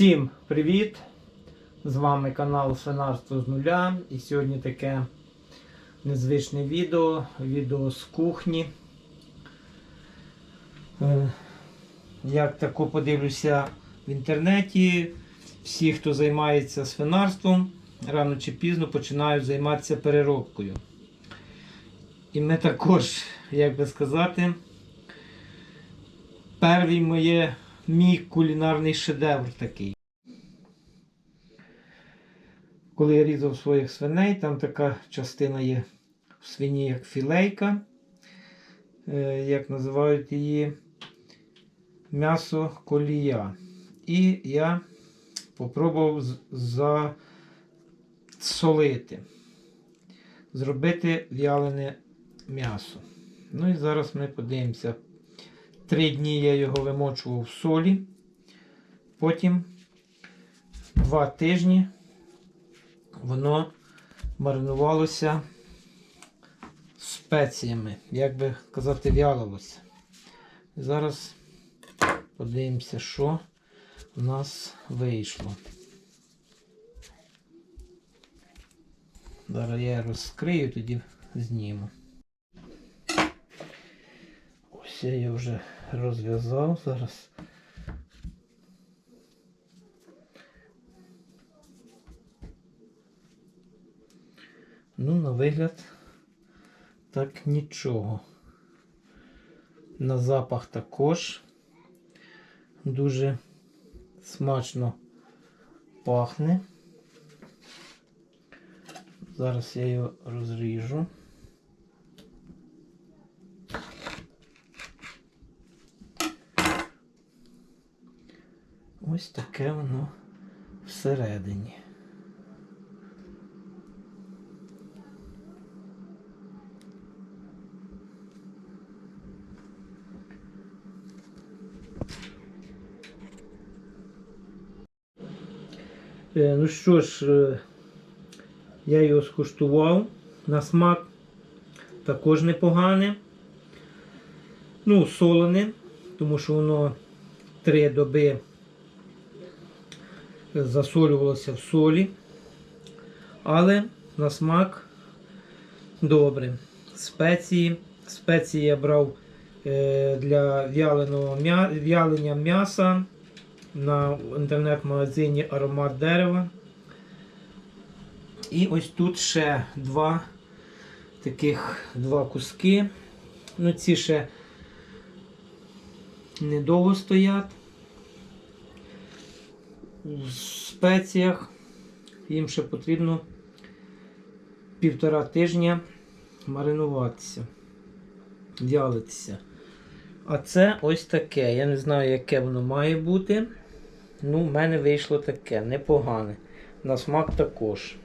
Всім привіт! З вами канал Свинарство з нуля. І сьогодні таке незвичне відео, відео з кухні. Е, Як тако подивлюся в інтернеті, всі, хто займається свинарством, рано чи пізно починають займатися переробкою. І ми також, як би сказати, перший моє, мій кулінарний шедевр такий. Коли я різав своїх свиней, там така частина є в свині, як філейка, е, як називають її м'ясо колія. І я попробував засолити, зробити в'ялене м'ясо. Ну і зараз ми подивимося. Три дні я його вимочував в солі. Потім два тижні воно маринувалося спеціями, як би казати, вялилося. Зараз подивимося, що у нас вийшло. Зараз я розкрию, тоді зніму. Ось я вже розв'язав зараз. Ну, на вигляд, так нічого. На запах також дуже смачно пахне. Зараз я його розріжу. Ось таке воно всередині. Е, Ну що ж, е, я його скуштував на смак також непогане. Ну, солене, тому що воно три доби засолювалося в солі. Але на смак добре. Спеції. Спеції я брав е, для вялення м'яса на інтернет-магазині Аромат дерева. І ось тут ще два таких два куски. Ну, ці ще недовго стоять. В спеціях їм ще потрібно півтора тижня маринуватися, вялитися. А це ось таке. Я не знаю, яке воно має бути. Ну, в мене вийшло таке, непогане. На смак також.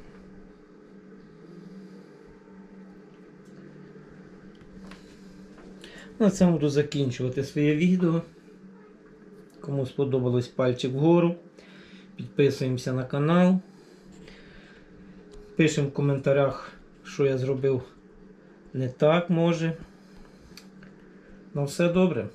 На цьому буду закінчувати своє відео. Кому сподобалось пальчик вгору. Підписуємося на канал. Пишемо в коментарях, що я зробив не так може. Ну все добре.